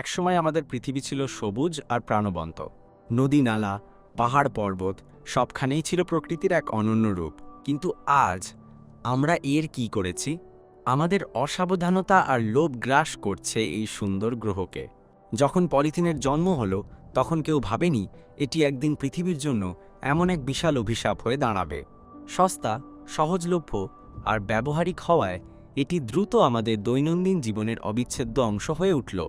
একসময় আমাদের পৃথিবী ছিল সবুজ আর প্রাণবন্ত। নদী নালা, পাহাড় পর্বত, সবখানেই ছিল প্রকৃতির এক অনন্য রূপ। কিন্তু আজ আমরা এর কি করেছি? আমাদের অসাবধানতা আর লোভ গ্রাস করছে এই সুন্দর গ্রহকে। যখন পলিথিনের জন্ম হলো, তখন কেউ ভাবেনি এটি একদিন পৃথিবীর জন্য এমন এক বিশাল অভিশাপ হয়ে দাঁড়াবে। সস্তা, সহজলভ্য আর ব্যবহারিক হওয়ায় এটি দ্রুত আমাদের দৈনন্দিন জীবনের অবিচ্ছেদ্য অংশ হয়ে উঠল।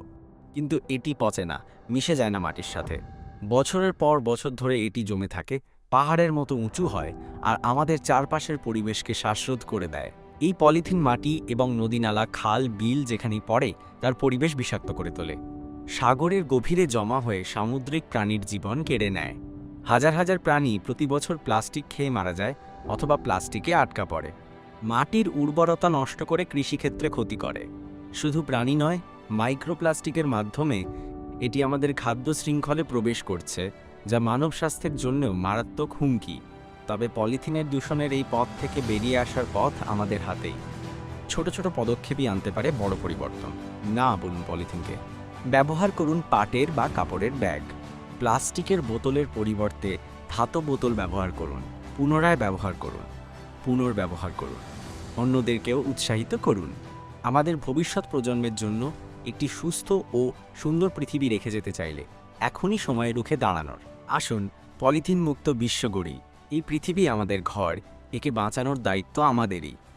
কিন্তু এটি পচে না, মিশে যায় না মাটির সাথে। বছরের পর বছর ধরে এটি জমে থাকে, পাহাড়ের মতো উঁচু হয় আর আমাদের চারপাশের পরিবেশকে শ্বাসরোধ করে দেয়। এই পলিথিন মাটি এবং নদীনালা খাল, বিল যেখানে পড়ে, তার পরিবেশ বিষাক্ত করে তোলে। সাগরের গভীরে জমা হয়ে সামুদ্রিক প্রাণীর জীবন কেড়ে নেয়। হাজার হাজার প্রাণী প্রতি বছর প্লাস্টিক খেয়ে মারা যায় অথবা প্লাস্টিকে আটকা পড়ে। মাটির উর্বরতা নষ্ট করে কৃষিক্ষেত্রে ক্ষতি করে। শুধু প্রাণী নয় মাইক্রোপ্লাস্টিকের মাধ্যমে এটি আমাদের খাদ্য শৃঙ্খলে প্রবেশ করছে, যা মানব স্বাস্থ্যের জন্যও মারাত্মক হুমকি। তবে পলিথিনের দূষণের এই পথ থেকে বেরিয়ে আসার পথ আমাদের হাতেই। ছোট ছোট পদক্ষেপই আনতে পারে বড় পরিবর্তন। না বলুন পলিথিনকে। ব্যবহার করুন পাটের বা কাপড়ের ব্যাগ। প্লাস্টিকের বোতলের পরিবর্তে ধাতব বোতল ব্যবহার করুন। পুনরায় ব্যবহার করুন। পুনর্ব্যবহার করুন। অন্যদেরকেও উৎসাহিত করুন। আমাদের ভবিষ্যৎ প্রজন্মের জন্য একটি সুস্থ ও সুন্দর পৃথিবী রেখে যেতে চাইলে, এখনই সময় রুখে দাঁড়ানোর। আসুন পলিথিন মুক্ত বিশ্ব গড়ি এই পৃথিবী আমাদের ঘর, একে বাঁচানোর দায়িত্ব আমাদেরই।